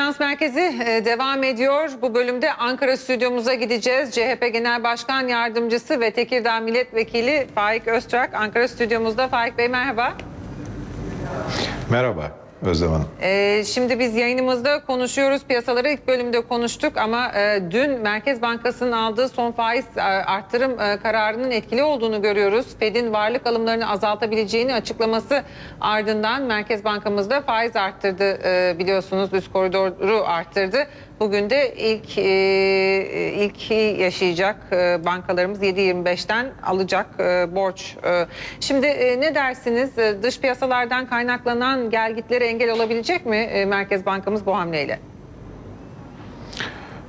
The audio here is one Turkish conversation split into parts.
Finans Merkezi e, devam ediyor. Bu bölümde Ankara stüdyomuza gideceğiz. CHP Genel Başkan Yardımcısı ve Tekirdağ Milletvekili Faik Öztürk Ankara stüdyomuzda. Faik Bey merhaba. Merhaba Özlem Hanım. E, şimdi biz yayınımızda konuşuyoruz. Piyasaları ilk bölümde konuştuk ama e, dün Merkez Bankası'nın aldığı son faiz e, arttırım e, kararının etkili olduğunu görüyoruz. Fed'in varlık alımlarını azaltabileceğini açıklaması ardından Merkez Bankamız da faiz arttırdı e, biliyorsunuz üst koridoru arttırdı. Bugün de ilk e, ilk yaşayacak e, bankalarımız 7.25'ten alacak e, borç. E, şimdi e, ne dersiniz? E, dış piyasalardan kaynaklanan gelgitlere engel olabilecek mi e, Merkez Bankamız bu hamleyle?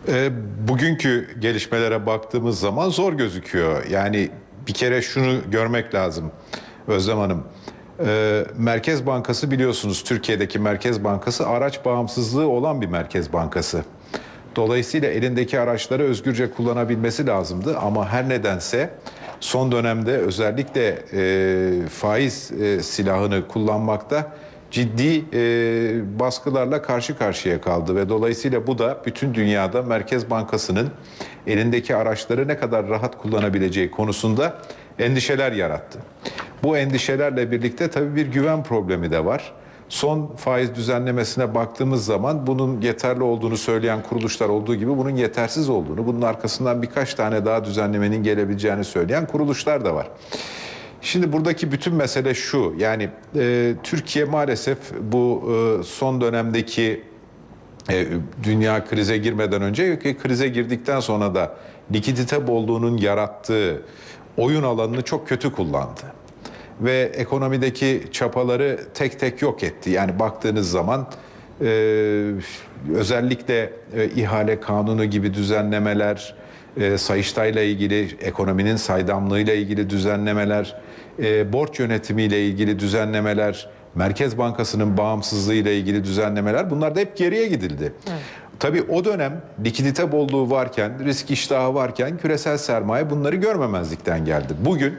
E, bugünkü gelişmelere baktığımız zaman zor gözüküyor. Yani bir kere şunu görmek lazım Özlem Hanım. E, Merkez Bankası biliyorsunuz Türkiye'deki Merkez Bankası araç bağımsızlığı olan bir Merkez Bankası. Dolayısıyla elindeki araçları özgürce kullanabilmesi lazımdı ama her nedense son dönemde özellikle e, faiz e, silahını kullanmakta ciddi e, baskılarla karşı karşıya kaldı ve dolayısıyla bu da bütün dünyada Merkez Bankası'nın elindeki araçları ne kadar rahat kullanabileceği konusunda endişeler yarattı. Bu endişelerle birlikte tabii bir güven problemi de var. Son faiz düzenlemesine baktığımız zaman bunun yeterli olduğunu söyleyen kuruluşlar olduğu gibi bunun yetersiz olduğunu, bunun arkasından birkaç tane daha düzenlemenin gelebileceğini söyleyen kuruluşlar da var. Şimdi buradaki bütün mesele şu yani e, Türkiye maalesef bu e, son dönemdeki e, dünya krize girmeden önce krize girdikten sonra da likidite bolluğunun yarattığı oyun alanını çok kötü kullandı. Ve ekonomideki çapaları tek tek yok etti. Yani baktığınız zaman e, özellikle e, ihale kanunu gibi düzenlemeler, e, Sayıştay'la ilgili ekonominin saydamlığıyla ilgili düzenlemeler, e, borç yönetimiyle ilgili düzenlemeler, Merkez Bankası'nın bağımsızlığıyla ilgili düzenlemeler bunlar da hep geriye gidildi. Tabii o dönem likidite bolluğu varken, risk iştahı varken küresel sermaye bunları görmemezlikten geldi. Bugün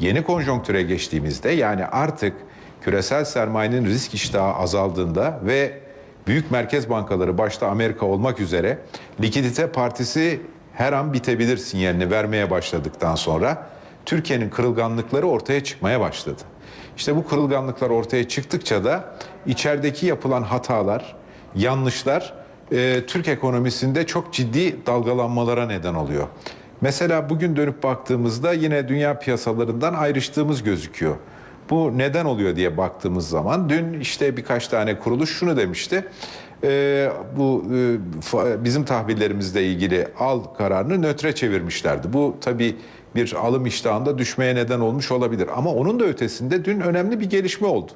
yeni konjonktüre geçtiğimizde yani artık küresel sermayenin risk iştahı azaldığında ve büyük merkez bankaları başta Amerika olmak üzere likidite partisi her an bitebilir sinyalini vermeye başladıktan sonra Türkiye'nin kırılganlıkları ortaya çıkmaya başladı. İşte bu kırılganlıklar ortaya çıktıkça da içerideki yapılan hatalar, yanlışlar e, Türk ekonomisinde çok ciddi dalgalanmalara neden oluyor. Mesela bugün dönüp baktığımızda yine dünya piyasalarından ayrıştığımız gözüküyor. Bu neden oluyor diye baktığımız zaman dün işte birkaç tane kuruluş şunu demişti. E, bu e, bizim tahvillerimizle ilgili al kararını nötre çevirmişlerdi. Bu tabii bir alım iştahında düşmeye neden olmuş olabilir. Ama onun da ötesinde dün önemli bir gelişme oldu.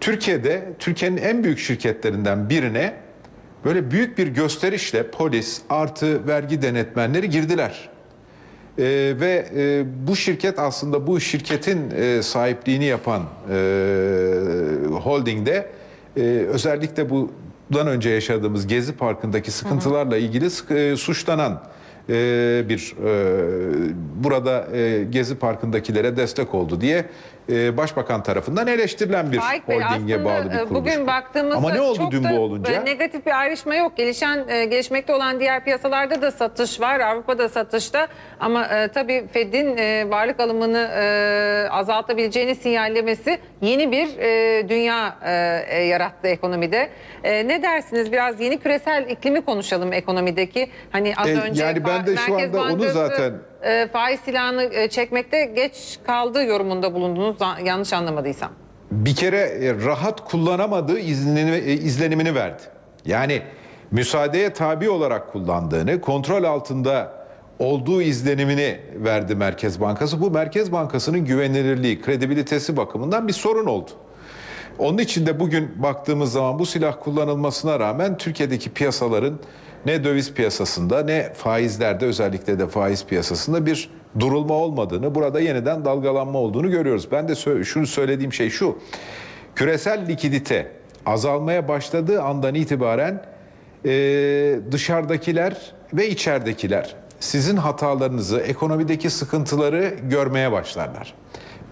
Türkiye'de Türkiye'nin en büyük şirketlerinden birine böyle büyük bir gösterişle polis artı vergi denetmenleri girdiler. Ee, ve e, bu şirket aslında bu şirketin e, sahipliğini yapan e, holdingde e, özellikle bundan önce yaşadığımız Gezi Parkı'ndaki sıkıntılarla ilgili sık- e, suçlanan e, bir e, burada e, Gezi Parkı'ndakilere destek oldu diye e, Başbakan tarafından eleştirilen bir Faik holdinge bağlı bir e, kuruluş. bugün bu. baktığımızda Ama ne oldu çok dün da bu olunca? e, negatif bir ayrışma yok. Gelişen e, gelişmekte olan diğer piyasalarda da satış var. Avrupa'da satışta ama e, tabii Fed'in e, varlık alımını e, azaltabileceğini sinyallemesi yeni bir e, dünya e, e, yarattı ekonomide. E, ne dersiniz? Biraz yeni küresel iklimi konuşalım ekonomideki. Hani az E, önce yani ben de şu Merkez anda onu Bankası, zaten- e, faiz silahını e, çekmekte geç kaldığı yorumunda bulundunuz. Yanlış anlamadıysam. bir kere e, rahat kullanamadığı izlenimi, e, izlenimini verdi. Yani müsaadeye tabi olarak kullandığını, kontrol altında olduğu izlenimini verdi Merkez Bankası. Bu Merkez Bankası'nın güvenilirliği, kredibilitesi bakımından bir sorun oldu. Onun için de bugün baktığımız zaman bu silah kullanılmasına rağmen Türkiye'deki piyasaların ne döviz piyasasında ne faizlerde özellikle de faiz piyasasında bir durulma olmadığını, burada yeniden dalgalanma olduğunu görüyoruz. Ben de şunu söylediğim şey şu. Küresel likidite azalmaya başladığı andan itibaren e, dışarıdakiler ve içeridekiler sizin hatalarınızı, ekonomideki sıkıntıları görmeye başlarlar.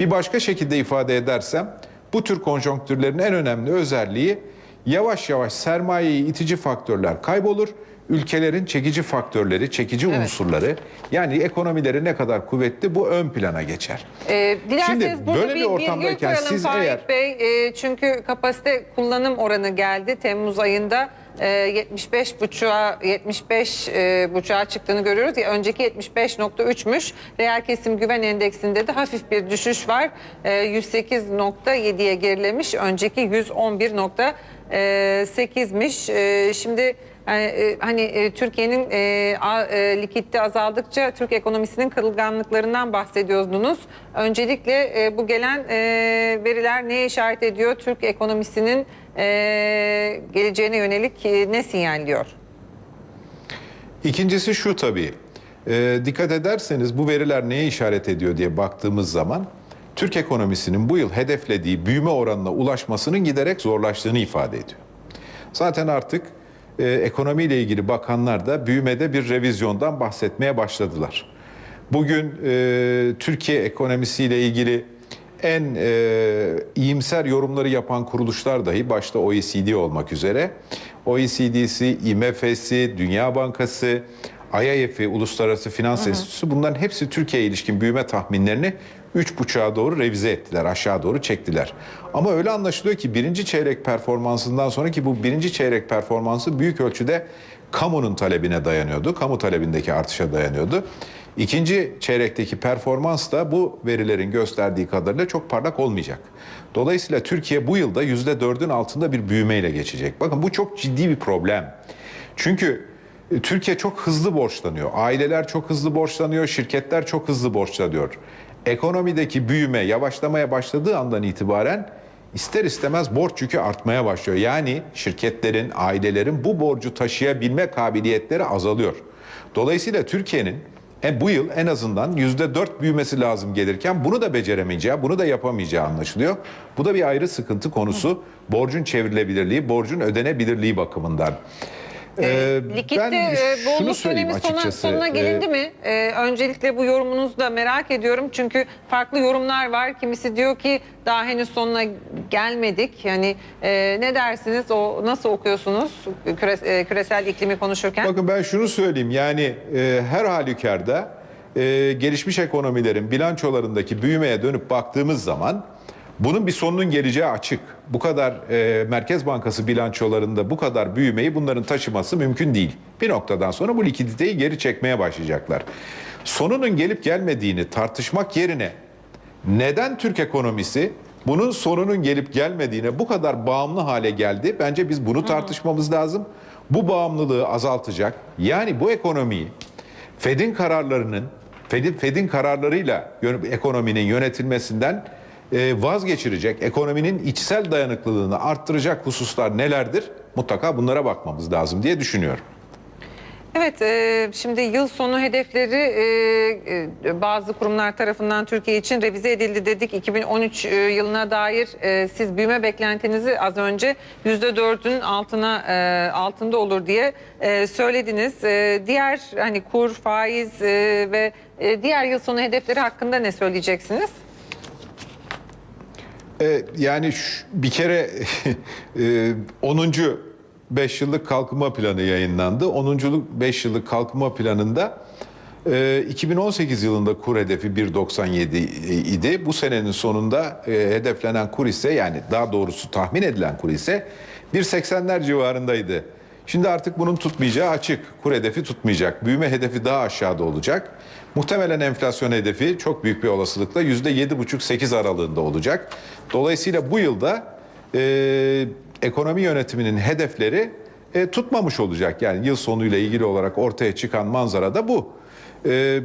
Bir başka şekilde ifade edersem bu tür konjonktürlerin en önemli özelliği yavaş yavaş sermayeyi itici faktörler kaybolur. Ülkelerin çekici faktörleri, çekici Evet. unsurları yani ekonomileri ne kadar kuvvetli bu ön plana geçer. Ee, dilerseniz Şimdi böyle bir bir ortamdayken koyalım siz Faik eğer- Bey. Ee, çünkü kapasite kullanım oranı geldi Temmuz ayında. Ee, 75 buçuğa 75 e, buçuğa çıktığını görüyoruz. Ya, önceki 75.3'müş. Reel kesim güven endeksinde de hafif bir düşüş var. Ee, 108.7'ye gerilemiş. Önceki 111.8'miş. Ee, şimdi e, hani e, Türkiye'nin e, a- e, likitte azaldıkça Türk ekonomisinin kırılganlıklarından bahsediyordunuz. Öncelikle e, bu gelen e, veriler neye işaret ediyor? Türk ekonomisinin e, geleceğine yönelik e, ne sinyalliyor? İkincisi şu tabii. Ee, dikkat ederseniz bu veriler neye işaret ediyor diye baktığımız zaman Türk ekonomisinin bu yıl hedeflediği büyüme oranına ulaşmasının giderek zorlaştığını ifade ediyor. Zaten artık e, ekonomiyle ilgili bakanlar da büyümede bir revizyondan bahsetmeye başladılar. Bugün e, Türkiye ekonomisiyle ilgili en e, iyimser yorumları yapan kuruluşlar dahi başta OECD olmak üzere OECD'si, IMF'si, Dünya Bankası, IIF'i, Uluslararası Finans Enstitüsü bunların hepsi Türkiye'ye ilişkin büyüme tahminlerini 3,5'a doğru revize ettiler, aşağı doğru çektiler. Ama öyle anlaşılıyor ki birinci çeyrek performansından sonraki bu birinci çeyrek performansı büyük ölçüde kamunun talebine dayanıyordu. Kamu talebindeki artışa dayanıyordu. İkinci çeyrekteki performans da bu verilerin gösterdiği kadarıyla çok parlak olmayacak. Dolayısıyla Türkiye bu yılda %4'ün altında bir büyümeyle geçecek. Bakın bu çok ciddi bir problem. Çünkü e, Türkiye çok hızlı borçlanıyor. Aileler çok hızlı borçlanıyor, şirketler çok hızlı borçlanıyor. Ekonomideki büyüme yavaşlamaya başladığı andan itibaren ister istemez borç yükü artmaya başlıyor. Yani şirketlerin, ailelerin bu borcu taşıyabilme kabiliyetleri azalıyor. Dolayısıyla Türkiye'nin e, bu yıl en azından yüzde dört büyümesi lazım gelirken bunu da beceremeyeceği, bunu da yapamayacağı anlaşılıyor. Bu da bir ayrı sıkıntı konusu. Borcun çevrilebilirliği, borcun ödenebilirliği bakımından. Ee, Likitte ben e, dönemi sona, sonuna gelindi mi? Ee, öncelikle bu yorumunuzu da merak ediyorum. Çünkü farklı yorumlar var. Kimisi diyor ki daha henüz sonuna gelmedik. Yani e, ne dersiniz? O nasıl okuyorsunuz küre- e, küresel iklimi konuşurken? Bakın ben şunu söyleyeyim yani e, her halükarda e, gelişmiş ekonomilerin bilançolarındaki büyümeye dönüp baktığımız zaman bunun bir sonunun geleceği açık. Bu kadar e, Merkez Bankası bilançolarında bu kadar büyümeyi bunların taşıması mümkün değil. Bir noktadan sonra bu likiditeyi geri çekmeye başlayacaklar. Sonunun gelip gelmediğini tartışmak yerine neden Türk ekonomisi bunun sonunun gelip gelmediğine bu kadar bağımlı hale geldi? Bence biz bunu tartışmamız lazım. Bu bağımlılığı azaltacak. Yani bu ekonomiyi Fed'in kararlarının Fed'in Fed'in kararlarıyla ekonominin yönetilmesinden vazgeçirecek, ekonominin içsel dayanıklılığını arttıracak hususlar nelerdir? Mutlaka bunlara bakmamız lazım diye düşünüyorum. Evet, e, şimdi yıl sonu hedefleri e, e, bazı kurumlar tarafından Türkiye için revize edildi dedik. 2013 e, yılına dair e, siz büyüme beklentinizi az önce %4'ün altına e, altında olur diye e, söylediniz. E, diğer hani kur, faiz e, ve e, diğer yıl sonu hedefleri hakkında ne söyleyeceksiniz? E, yani şu- bir kere e, 10. 5 yıllık kalkınma planı yayınlandı. 10. 5 yıllık kalkınma planında e, 2018 yılında kur hedefi 1.97 idi. Bu senenin sonunda e, hedeflenen kur ise yani daha doğrusu tahmin edilen kur ise 1.80'ler civarındaydı. Şimdi artık bunun tutmayacağı açık. Kur hedefi tutmayacak. Büyüme hedefi daha aşağıda olacak. Muhtemelen enflasyon hedefi çok büyük bir olasılıkla %7,5-8 aralığında olacak. Dolayısıyla bu yılda e, ekonomi yönetiminin hedefleri e, tutmamış olacak. Yani yıl sonuyla ilgili olarak ortaya çıkan manzara da bu. E,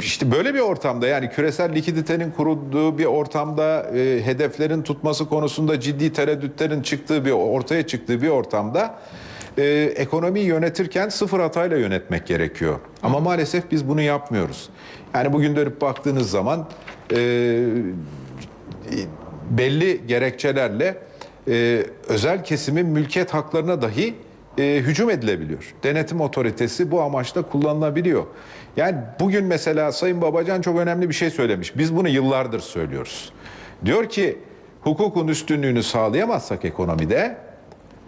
işte böyle bir ortamda yani küresel likiditenin kurulduğu bir ortamda e, hedeflerin tutması konusunda ciddi tereddütlerin çıktığı bir ortaya çıktığı bir ortamda e, ekonomiyi yönetirken sıfır hatayla yönetmek gerekiyor. Ama maalesef biz bunu yapmıyoruz. Yani bugün dönüp baktığınız zaman e, belli gerekçelerle e, özel kesimin mülkiyet haklarına dahi e, hücum edilebiliyor. Denetim otoritesi bu amaçla kullanılabiliyor. Yani bugün mesela Sayın Babacan çok önemli bir şey söylemiş. Biz bunu yıllardır söylüyoruz. Diyor ki hukukun üstünlüğünü sağlayamazsak ekonomide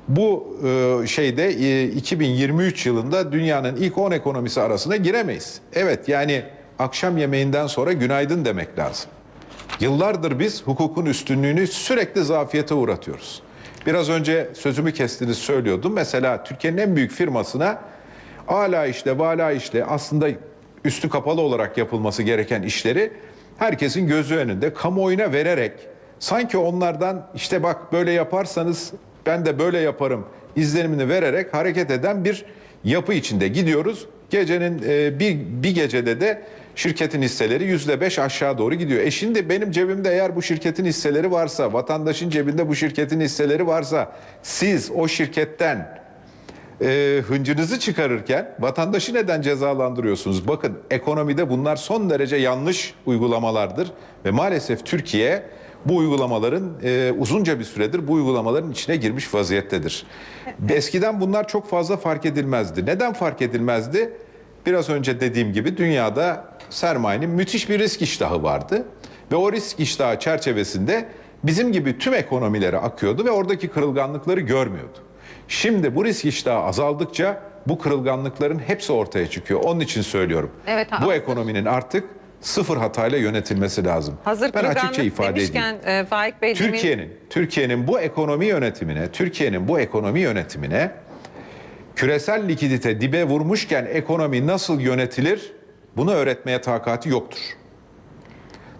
bu e, şeyde e, 2023 yılında dünyanın ilk 10 ekonomisi arasına giremeyiz. Evet yani akşam yemeğinden sonra günaydın demek lazım. Yıllardır biz hukukun üstünlüğünü sürekli zafiyete uğratıyoruz. Biraz önce sözümü kestiniz söylüyordum. Mesela Türkiye'nin en büyük firmasına ala işte vala işte aslında üstü kapalı olarak yapılması gereken işleri herkesin gözü önünde kamuoyuna vererek sanki onlardan işte bak böyle yaparsanız ben de böyle yaparım izlenimini vererek hareket eden bir yapı içinde gidiyoruz. Gecenin e, bir, bir gecede de şirketin hisseleri yüzde beş aşağı doğru gidiyor. E şimdi benim cebimde eğer bu şirketin hisseleri varsa, vatandaşın cebinde bu şirketin hisseleri varsa, siz o şirketten e, hıncınızı çıkarırken vatandaşı neden cezalandırıyorsunuz? Bakın ekonomide bunlar son derece yanlış uygulamalardır ve maalesef Türkiye bu uygulamaların e, uzunca bir süredir bu uygulamaların içine girmiş vaziyettedir. Eskiden bunlar çok fazla fark edilmezdi. Neden fark edilmezdi? Biraz önce dediğim gibi dünyada sermayenin müthiş bir risk iştahı vardı ve o risk iştahı çerçevesinde bizim gibi tüm ekonomilere akıyordu ve oradaki kırılganlıkları görmüyordu. Şimdi bu risk iştahı azaldıkça bu kırılganlıkların hepsi ortaya çıkıyor. Onun için söylüyorum. Evet, bu ekonominin artık sıfır hatayla yönetilmesi lazım. Hazır ben açıkça ifade edeyim. demişken e, Faik Bey Türkiye'nin Türkiye'nin bu ekonomi yönetimine, Türkiye'nin bu ekonomi yönetimine küresel likidite dibe vurmuşken ekonomi nasıl yönetilir bunu öğretmeye takati yoktur.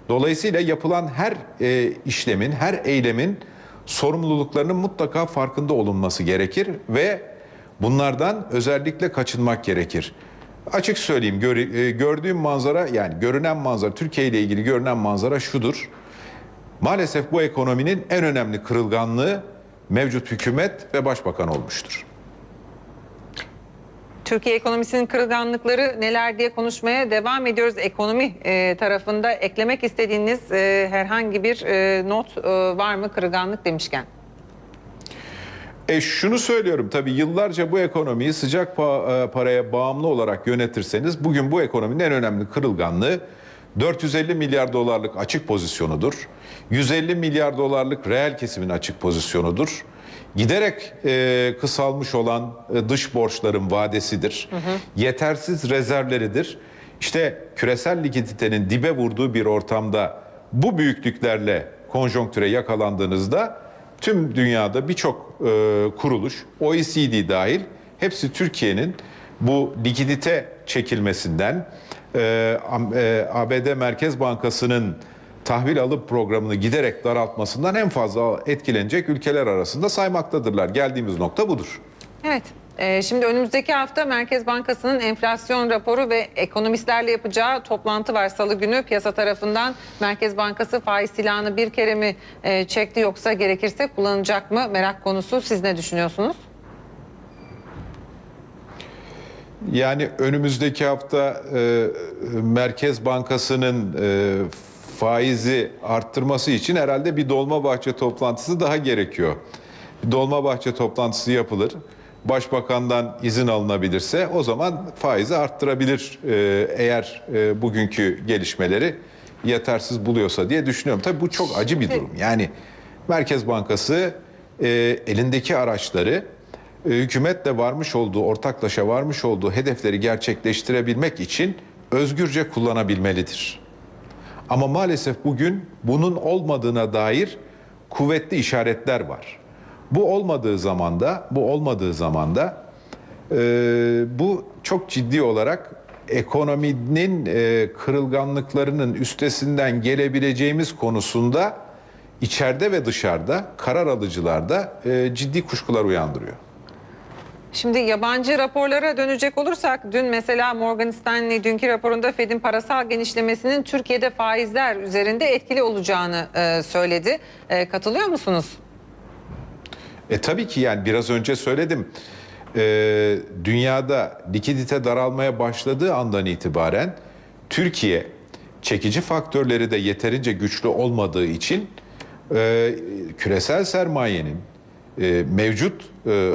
Dolayısıyla yapılan her e, işlemin, her eylemin sorumluluklarının mutlaka farkında olunması gerekir ve bunlardan özellikle kaçınmak gerekir. Açık söyleyeyim e, gördüğüm manzara yani görünen manzara Türkiye ile ilgili görünen manzara şudur. Maalesef bu ekonominin en önemli kırılganlığı mevcut hükümet ve başbakan olmuştur. Türkiye ekonomisinin kırılganlıkları neler diye konuşmaya devam ediyoruz. Ekonomi e, tarafında eklemek istediğiniz e, herhangi bir e, not e, var mı kırılganlık demişken? E şunu söylüyorum tabii yıllarca bu ekonomiyi sıcak pa- e, paraya bağımlı olarak yönetirseniz bugün bu ekonominin en önemli kırılganlığı 450 milyar dolarlık açık pozisyonudur. 150 milyar dolarlık reel kesimin açık pozisyonudur. Giderek e, kısalmış olan e, dış borçların vadesidir. Yetersiz rezervleridir. İşte küresel likiditenin dibe vurduğu bir ortamda bu büyüklüklerle konjonktüre yakalandığınızda tüm dünyada birçok e, kuruluş, OECD dahil hepsi Türkiye'nin bu likidite çekilmesinden, e, e, ABD Merkez Bankası'nın tahvil alıp programını giderek daraltmasından en fazla etkilenecek ülkeler arasında saymaktadırlar. Geldiğimiz nokta budur. Evet. E, Şimdi önümüzdeki hafta Merkez Bankası'nın enflasyon raporu ve ekonomistlerle yapacağı toplantı var salı günü. Piyasa tarafından Merkez Bankası faiz silahını bir kere mi e, çekti yoksa gerekirse kullanacak mı merak konusu. Siz ne düşünüyorsunuz? Yani önümüzdeki hafta e, Merkez Bankası'nın e, faizi arttırması için herhalde bir Dolmabahçe toplantısı daha gerekiyor. Dolmabahçe toplantısı yapılır. Başbakandan izin alınabilirse o zaman faizi arttırabilir e, eğer e, bugünkü gelişmeleri yetersiz buluyorsa diye düşünüyorum. Tabii bu çok acı bir durum. Yani Merkez Bankası e, elindeki araçları hükümetle varmış olduğu, ortaklaşa varmış olduğu hedefleri gerçekleştirebilmek için özgürce kullanabilmelidir. Ama maalesef bugün bunun olmadığına dair kuvvetli işaretler var. Bu olmadığı zamanda, bu olmadığı zamanda e, bu çok ciddi olarak ekonominin e, kırılganlıklarının üstesinden gelebileceğimiz konusunda içeride ve dışarıda karar alıcılarda e, ciddi kuşkular uyandırıyor. Şimdi yabancı raporlara dönecek olursak dün mesela Morgan Stanley dünkü raporunda Fed'in parasal genişlemesinin Türkiye'de faizler üzerinde etkili olacağını e, söyledi. E, katılıyor musunuz? E tabii ki yani biraz önce söyledim. Ee, dünyada likidite daralmaya başladığı andan itibaren Türkiye çekici faktörleri de yeterince güçlü olmadığı için e, küresel sermayenin e, mevcut e, e,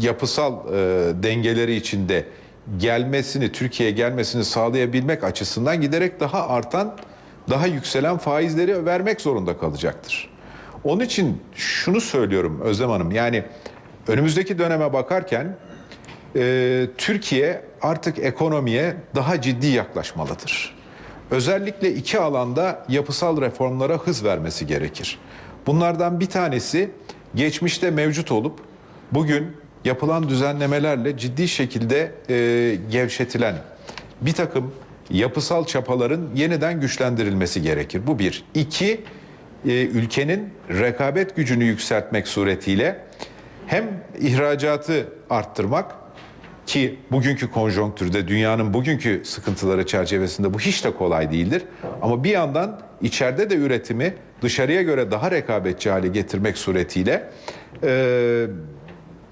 yapısal e, dengeleri içinde gelmesini, Türkiye'ye gelmesini sağlayabilmek açısından giderek daha artan, daha yükselen faizleri vermek zorunda kalacaktır. Onun için şunu söylüyorum Özlem Hanım yani önümüzdeki döneme bakarken e, Türkiye artık ekonomiye daha ciddi yaklaşmalıdır. Özellikle iki alanda yapısal reformlara hız vermesi gerekir. Bunlardan bir tanesi geçmişte mevcut olup bugün yapılan düzenlemelerle ciddi şekilde e, gevşetilen bir takım yapısal çapaların yeniden güçlendirilmesi gerekir. Bu bir. İki, ülkenin rekabet gücünü yükseltmek suretiyle hem ihracatı arttırmak ki bugünkü konjonktürde dünyanın bugünkü sıkıntıları çerçevesinde bu hiç de kolay değildir. Ama bir yandan içeride de üretimi dışarıya göre daha rekabetçi hale getirmek suretiyle e,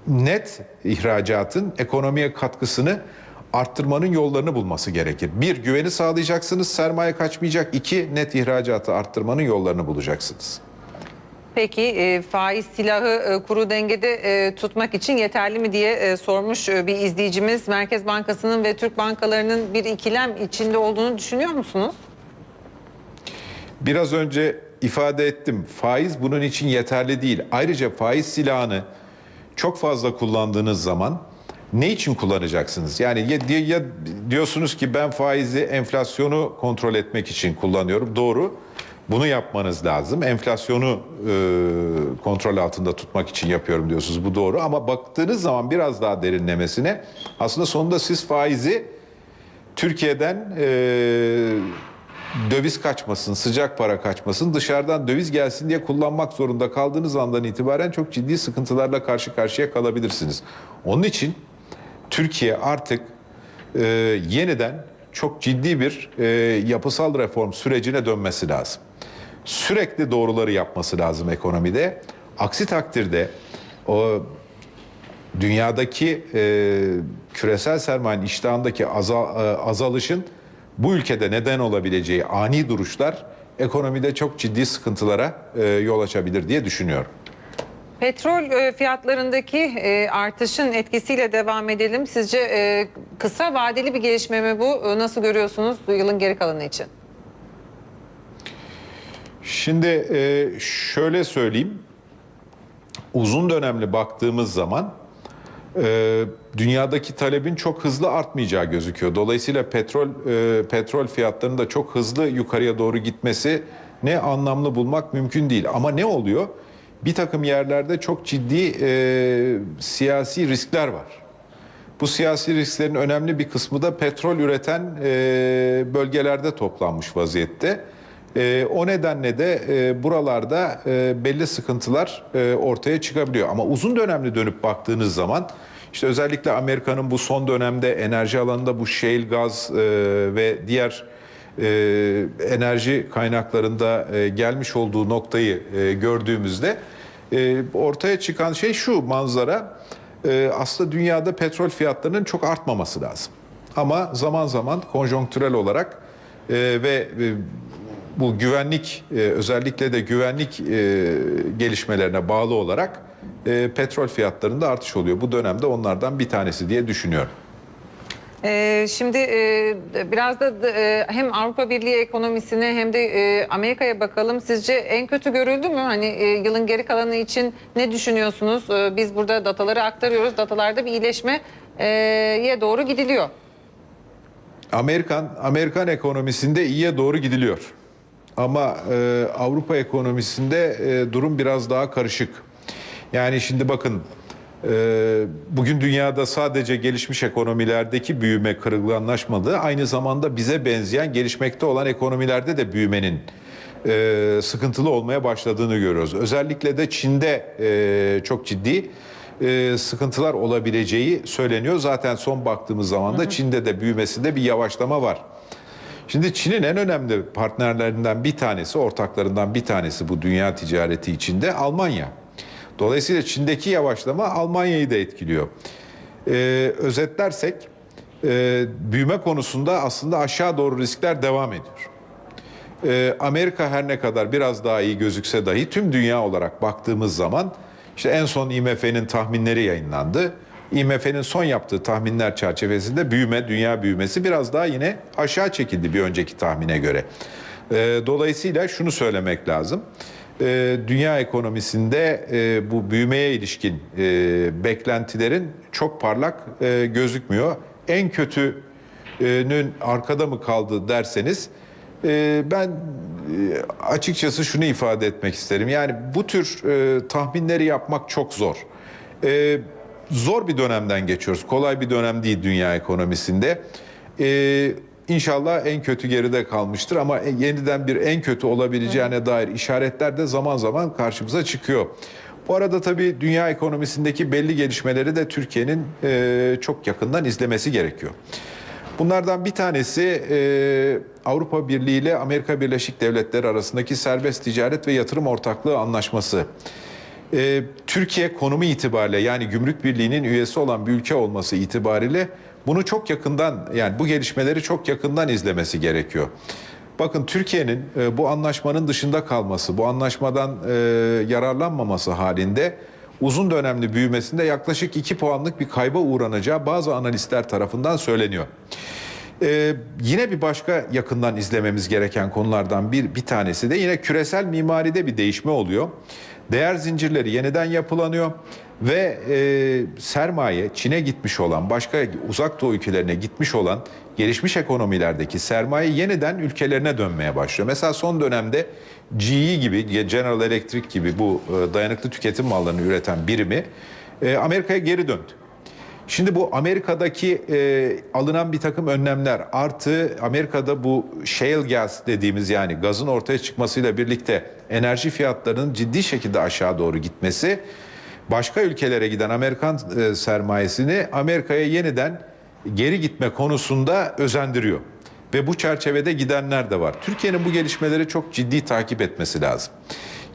net ihracatın ekonomiye katkısını arttırmanın yollarını bulması gerekir. Bir, güveni sağlayacaksınız, sermaye kaçmayacak. İki, net ihracatı arttırmanın yollarını bulacaksınız. Peki e, faiz silahı e, kuru dengede e, tutmak için yeterli mi diye e, sormuş e, bir izleyicimiz. Merkez Bankası'nın ve Türk bankalarının bir ikilem içinde olduğunu düşünüyor musunuz? Biraz önce ifade ettim. Faiz bunun için yeterli değil. Ayrıca faiz silahını çok fazla kullandığınız zaman ne için kullanacaksınız? Yani ya, ya diyorsunuz ki ben faizi enflasyonu kontrol etmek için kullanıyorum. Doğru. Bunu yapmanız lazım. Enflasyonu e, kontrol altında tutmak için yapıyorum diyorsunuz. Bu doğru. Ama baktığınız zaman biraz daha derinlemesine aslında sonunda siz faizi Türkiye'den e, döviz kaçmasın, sıcak para kaçmasın, dışarıdan döviz gelsin diye kullanmak zorunda kaldığınız andan itibaren çok ciddi sıkıntılarla karşı karşıya kalabilirsiniz. Onun için Türkiye artık e, yeniden çok ciddi bir e, yapısal reform sürecine dönmesi lazım. Sürekli doğruları yapması lazım ekonomide. Aksi takdirde o dünyadaki e, küresel sermayenin iştahındaki azal, e, azalışın bu ülkede neden olabileceği ani duruşlar ekonomide çok ciddi sıkıntılara e, yol açabilir diye düşünüyorum. Petrol e, fiyatlarındaki e, artışın etkisiyle devam edelim. Sizce e, kısa vadeli bir gelişme mi bu? Nasıl görüyorsunuz yılın geri kalanı için? Şimdi şöyle söyleyeyim. Uzun dönemli baktığımız zaman dünyadaki talebin çok hızlı artmayacağı gözüküyor. Dolayısıyla petrol petrol fiyatlarının da çok hızlı yukarıya doğru gitmesi ne anlamlı bulmak mümkün değil. Ama ne oluyor? Bir takım yerlerde çok ciddi e, siyasi riskler var. Bu siyasi risklerin önemli bir kısmı da petrol üreten e, bölgelerde toplanmış vaziyette. E, o nedenle de e, buralarda e, belli sıkıntılar e, ortaya çıkabiliyor. Ama uzun dönemli dönüp baktığınız zaman işte özellikle Amerika'nın bu son dönemde enerji alanında bu shale gaz e, ve diğer e, enerji kaynaklarında e, gelmiş olduğu noktayı e, gördüğümüzde e, ortaya çıkan şey şu manzara e, aslında dünyada petrol fiyatlarının çok artmaması lazım. Ama zaman zaman konjonktürel olarak e, ve e, bu güvenlik e, özellikle de güvenlik e, gelişmelerine bağlı olarak e, petrol fiyatlarında artış oluyor. Bu dönemde onlardan bir tanesi diye düşünüyorum. Ee, şimdi e, biraz da e, hem Avrupa Birliği ekonomisine hem de e, Amerika'ya bakalım. Sizce en kötü görüldü mü? Hani yılın geri kalanı için ne düşünüyorsunuz? Biz burada dataları aktarıyoruz. Datalarda bir iyileşmeye doğru gidiliyor. Amerikan Amerikan ekonomisinde iyiye doğru gidiliyor. Ama e, Avrupa ekonomisinde e, durum biraz daha karışık. Yani şimdi bakın bugün dünyada sadece gelişmiş ekonomilerdeki büyüme kırılganlaşmadı. Aynı zamanda bize benzeyen gelişmekte olan ekonomilerde de büyümenin e, sıkıntılı olmaya başladığını görüyoruz. Özellikle de Çin'de e, çok ciddi e, sıkıntılar olabileceği söyleniyor. Zaten son baktığımız zaman da Çin'de de büyümesinde bir yavaşlama var. Şimdi Çin'in en önemli partnerlerinden bir tanesi, ortaklarından bir tanesi bu dünya ticareti içinde Almanya. Dolayısıyla Çin'deki yavaşlama Almanya'yı da etkiliyor. Ee, özetlersek e, büyüme konusunda aslında aşağı doğru riskler devam ediyor. Ee, Amerika her ne kadar biraz daha iyi gözükse dahi tüm dünya olarak baktığımız zaman işte en son IMF'nin tahminleri yayınlandı. IMF'nin son yaptığı tahminler çerçevesinde büyüme, dünya büyümesi biraz daha yine aşağı çekildi bir önceki tahmine göre. Ee, dolayısıyla şunu söylemek lazım. E, dünya ekonomisinde e, bu büyümeye ilişkin e, beklentilerin çok parlak e, gözükmüyor. En kötünün arkada mı kaldı derseniz e, ben e, açıkçası şunu ifade etmek isterim. Yani bu tür e, tahminleri yapmak çok zor. E, zor bir dönemden geçiyoruz. Kolay bir dönem değil dünya ekonomisinde. Ee, inşallah en kötü geride kalmıştır ama yeniden bir en kötü olabileceğine dair işaretler de zaman zaman karşımıza çıkıyor. Bu arada tabii dünya ekonomisindeki belli gelişmeleri de Türkiye'nin e, çok yakından izlemesi gerekiyor. Bunlardan bir tanesi e, Avrupa Birliği ile Amerika Birleşik Devletleri arasındaki serbest ticaret ve yatırım ortaklığı anlaşması. Ee, Türkiye konumu itibariyle yani Gümrük Birliği'nin üyesi olan bir ülke olması itibariyle bunu çok yakından yani bu gelişmeleri çok yakından izlemesi gerekiyor. Bakın Türkiye'nin e, bu anlaşmanın dışında kalması, bu anlaşmadan e, yararlanmaması halinde uzun dönemli büyümesinde yaklaşık 2 puanlık bir kayba uğranacağı bazı analistler tarafından söyleniyor. Ee, yine bir başka yakından izlememiz gereken konulardan bir bir tanesi de yine küresel mimaride bir değişme oluyor. Değer zincirleri yeniden yapılanıyor ve e, sermaye Çin'e gitmiş olan, başka uzak doğu ülkelerine gitmiş olan gelişmiş ekonomilerdeki sermaye yeniden ülkelerine dönmeye başlıyor. Mesela son dönemde GE gibi, General Electric gibi bu e, dayanıklı tüketim mallarını üreten birimi e, Amerika'ya geri döndü. Şimdi bu Amerika'daki e, alınan bir takım önlemler artı Amerika'da bu shale gas dediğimiz yani gazın ortaya çıkmasıyla birlikte enerji fiyatlarının ciddi şekilde aşağı doğru gitmesi başka ülkelere giden Amerikan e, sermayesini Amerika'ya yeniden geri gitme konusunda özendiriyor. Ve bu çerçevede gidenler de var. Türkiye'nin bu gelişmeleri çok ciddi takip etmesi lazım.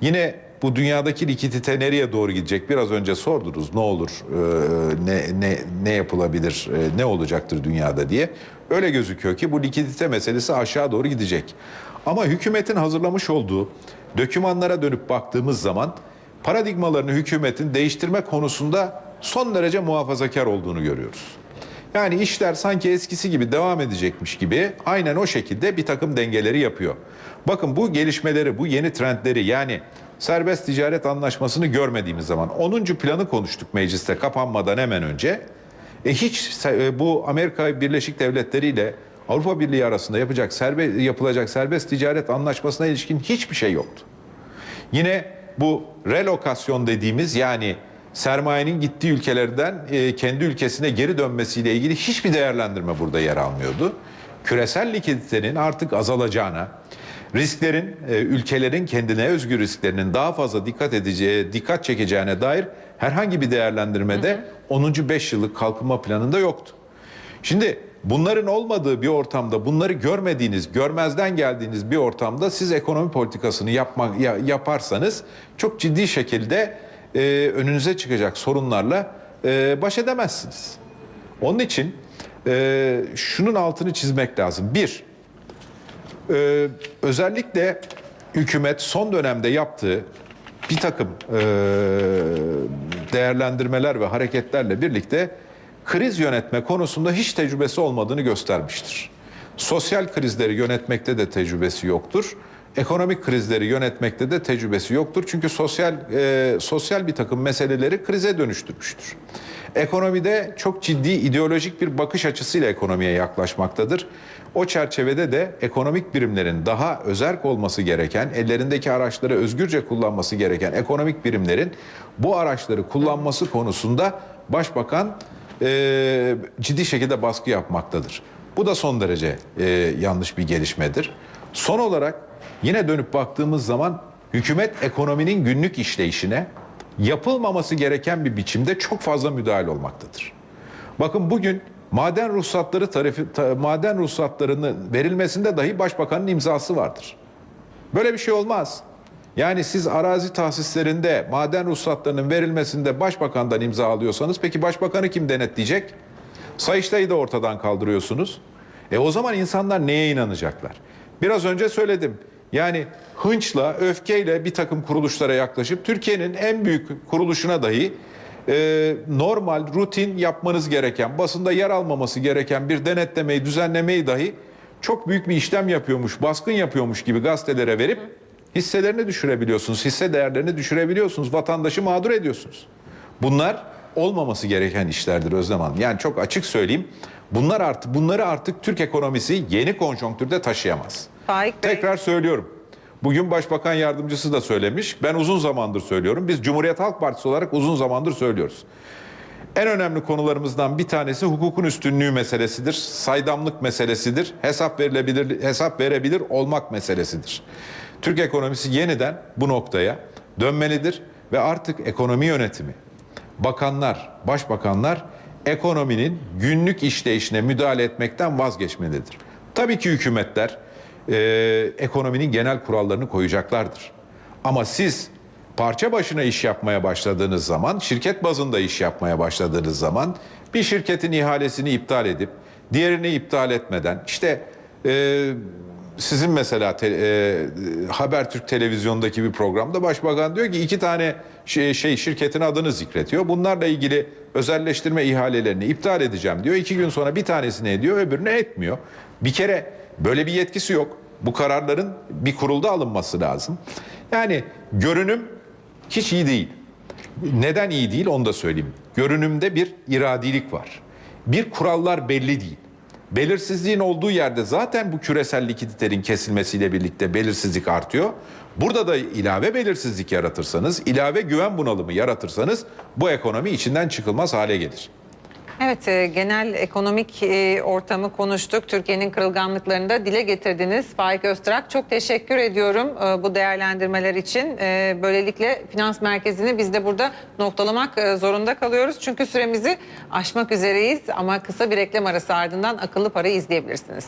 Yine bu dünyadaki likidite nereye doğru gidecek? Biraz önce sordunuz ne olur, e, ne ne ne yapılabilir, e, ne olacaktır dünyada diye. Öyle gözüküyor ki bu likidite meselesi aşağı doğru gidecek. Ama hükümetin hazırlamış olduğu dokümanlara dönüp baktığımız zaman paradigmalarını hükümetin değiştirme konusunda son derece muhafazakar olduğunu görüyoruz. Yani işler sanki eskisi gibi devam edecekmiş gibi aynen o şekilde bir takım dengeleri yapıyor. Bakın bu gelişmeleri, bu yeni trendleri yani serbest ticaret anlaşmasını görmediğimiz zaman 10. planı konuştuk mecliste kapanmadan hemen önce. E hiç e, bu Amerika Birleşik Devletleri ile Avrupa Birliği arasında yapacak serbe, yapılacak serbest ticaret anlaşmasına ilişkin hiçbir şey yoktu. Yine bu relokasyon dediğimiz yani sermayenin gittiği ülkelerden e, kendi ülkesine geri dönmesiyle ilgili hiçbir değerlendirme burada yer almıyordu. Küresel likiditenin artık azalacağına, risklerin e, ülkelerin kendine özgü risklerinin daha fazla dikkat edeceği, dikkat çekeceğine dair herhangi bir değerlendirmede 10. 5 yıllık kalkınma planında yoktu. Şimdi bunların olmadığı bir ortamda, bunları görmediğiniz, görmezden geldiğiniz bir ortamda siz ekonomi politikasını yapmak ya- yaparsanız çok ciddi şekilde e, önünüze çıkacak sorunlarla e, baş edemezsiniz. Onun için e, şunun altını çizmek lazım. Bir, e, özellikle hükümet son dönemde yaptığı bir takım e, değerlendirmeler ve hareketlerle birlikte kriz yönetme konusunda hiç tecrübesi olmadığını göstermiştir. Sosyal krizleri yönetmekte de tecrübesi yoktur. Ekonomik krizleri yönetmekte de tecrübesi yoktur. Çünkü sosyal e, sosyal bir takım meseleleri krize dönüştürmüştür. Ekonomide çok ciddi ideolojik bir bakış açısıyla ekonomiye yaklaşmaktadır. O çerçevede de ekonomik birimlerin daha özerk olması gereken, ellerindeki araçları özgürce kullanması gereken ekonomik birimlerin bu araçları kullanması konusunda başbakan e, ciddi şekilde baskı yapmaktadır. Bu da son derece e, yanlış bir gelişmedir. Son olarak yine dönüp baktığımız zaman hükümet ekonominin günlük işleyişine yapılmaması gereken bir biçimde çok fazla müdahale olmaktadır. Bakın bugün maden ruhsatları tarifi, ta- maden ruhsatlarının verilmesinde dahi başbakanın imzası vardır. Böyle bir şey olmaz. Yani siz arazi tahsislerinde maden ruhsatlarının verilmesinde başbakandan imza alıyorsanız peki başbakanı kim denetleyecek? Sayıştay'ı da ortadan kaldırıyorsunuz. E o zaman insanlar neye inanacaklar? Biraz önce söyledim. Yani hınçla, öfkeyle bir takım kuruluşlara yaklaşıp Türkiye'nin en büyük kuruluşuna dahi e, normal, rutin yapmanız gereken, basında yer almaması gereken bir denetlemeyi, düzenlemeyi dahi çok büyük bir işlem yapıyormuş, baskın yapıyormuş gibi gazetelere verip Hisselerini düşürebiliyorsunuz, hisse değerlerini düşürebiliyorsunuz, vatandaşı mağdur ediyorsunuz. Bunlar olmaması gereken işlerdir Özlem Hanım. Yani çok açık söyleyeyim. Bunlar artık bunları artık Türk ekonomisi yeni konjonktürde taşıyamaz. Faik Bey. Tekrar söylüyorum. Bugün Başbakan Yardımcısı da söylemiş. Ben uzun zamandır söylüyorum. Biz Cumhuriyet Halk Partisi olarak uzun zamandır söylüyoruz. En önemli konularımızdan bir tanesi hukukun üstünlüğü meselesidir. Saydamlık meselesidir. Hesap verilebilir, hesap verebilir olmak meselesidir. Türk ekonomisi yeniden bu noktaya dönmelidir ve artık ekonomi yönetimi, bakanlar, başbakanlar ekonominin günlük işleyişine müdahale etmekten vazgeçmelidir. Tabii ki hükümetler e, ekonominin genel kurallarını koyacaklardır. Ama siz parça başına iş yapmaya başladığınız zaman, şirket bazında iş yapmaya başladığınız zaman bir şirketin ihalesini iptal edip diğerini iptal etmeden işte e, sizin mesela te, e, Habertürk televizyondaki bir programda başbakan diyor ki iki tane şey, şey şirketin adını zikretiyor. Bunlarla ilgili özelleştirme ihalelerini iptal edeceğim diyor. İki gün sonra bir tanesini ediyor öbürünü etmiyor. Bir kere böyle bir yetkisi yok. Bu kararların bir kurulda alınması lazım. Yani görünüm hiç iyi değil. Neden iyi değil onu da söyleyeyim. Görünümde bir iradilik var. Bir kurallar belli değil. Belirsizliğin olduğu yerde zaten bu küresel likiditerin kesilmesiyle birlikte belirsizlik artıyor. Burada da ilave belirsizlik yaratırsanız, ilave güven bunalımı yaratırsanız bu ekonomi içinden çıkılmaz hale gelir. Evet, e, genel ekonomik e, ortamı konuştuk. Türkiye'nin kırılganlıklarını da dile getirdiniz. Faik Öztrak çok teşekkür ediyorum e, bu değerlendirmeler için. Böylelikle finans merkezini biz de burada noktalamak zorunda kalıyoruz. Çünkü süremizi aşmak üzereyiz ama kısa bir reklam arası ardından akıllı parayı izleyebilirsiniz.